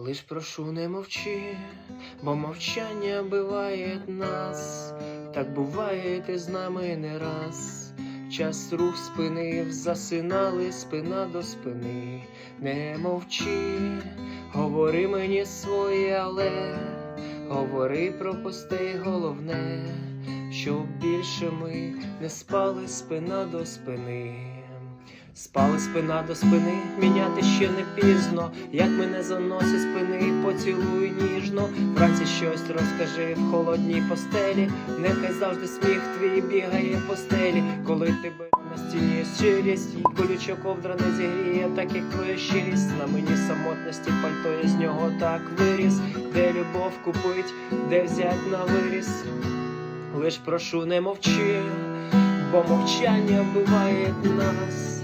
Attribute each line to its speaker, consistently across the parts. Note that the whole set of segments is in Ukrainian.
Speaker 1: Лиш прошу не мовчи, бо мовчання биває нас, так буває ти з нами не раз. Час рух спинив, засинали спина до спини. Не мовчи, говори мені своє, але говори про пусте головне, щоб більше ми не спали спина до спини. Спали спина до спини, міняти ще не пізно. Як мене заносить спини, поцілуй ніжно. Вранці щось розкажи в холодній постелі. Нехай завжди сміх твій бігає по стелі, коли тебе на стіні щирість, і колюча ковдра не зігріє, так як твоя щирість. На мені самотності пальто я з нього так виріс, де любов купить, де взять на виріс. Лиш прошу не мовчи, бо мовчання вбиває нас.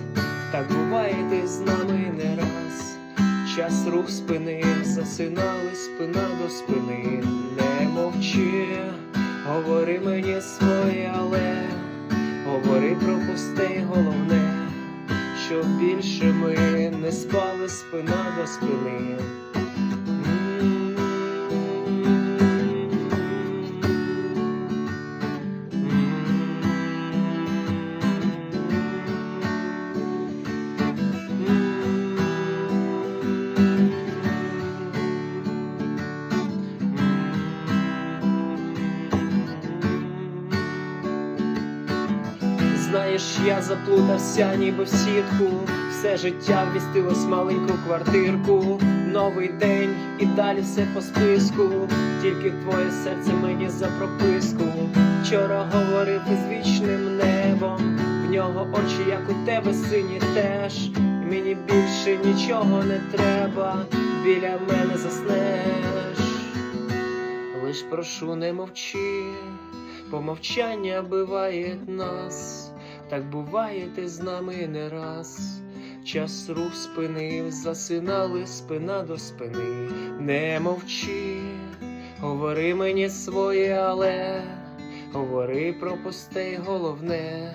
Speaker 1: Так буває ти з нами не раз. Час рух спинив, засинали спина до спини. Не мовчи, говори мені своє, але говори про пусте головне, щоб більше ми не спали спина до спини. Знаєш, я заплутався ніби в сітку, все життя вмістилось маленьку квартирку, новий день і далі все по списку, тільки твоє серце мені за прописку. Вчора говорив із вічним небом, в нього очі, як у тебе сині теж. Мені більше нічого не треба, біля мене заснеш. Лиш прошу не мовчи, бо мовчання биває нас, так буває ти з нами не раз. Час рух спинив, засинали спина до спини. Не мовчи, говори мені своє, але говори про пусте й головне,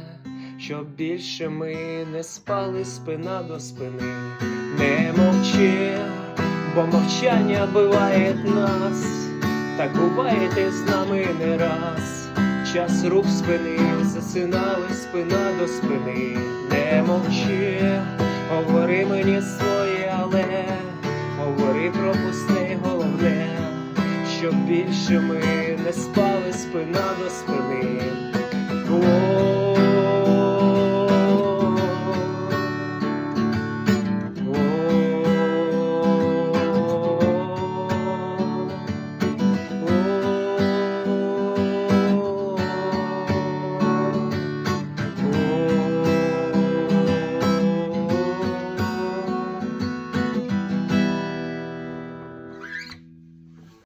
Speaker 1: щоб більше ми не спали спина до спини. Не мовчи, бо мовчання биває нас. Так буває ти з нами не раз. Час рук спини, засинали спина до спини. Не мовчи, говори мені своє, але говори про пусте головне, щоб більше ми не спали спина до спини.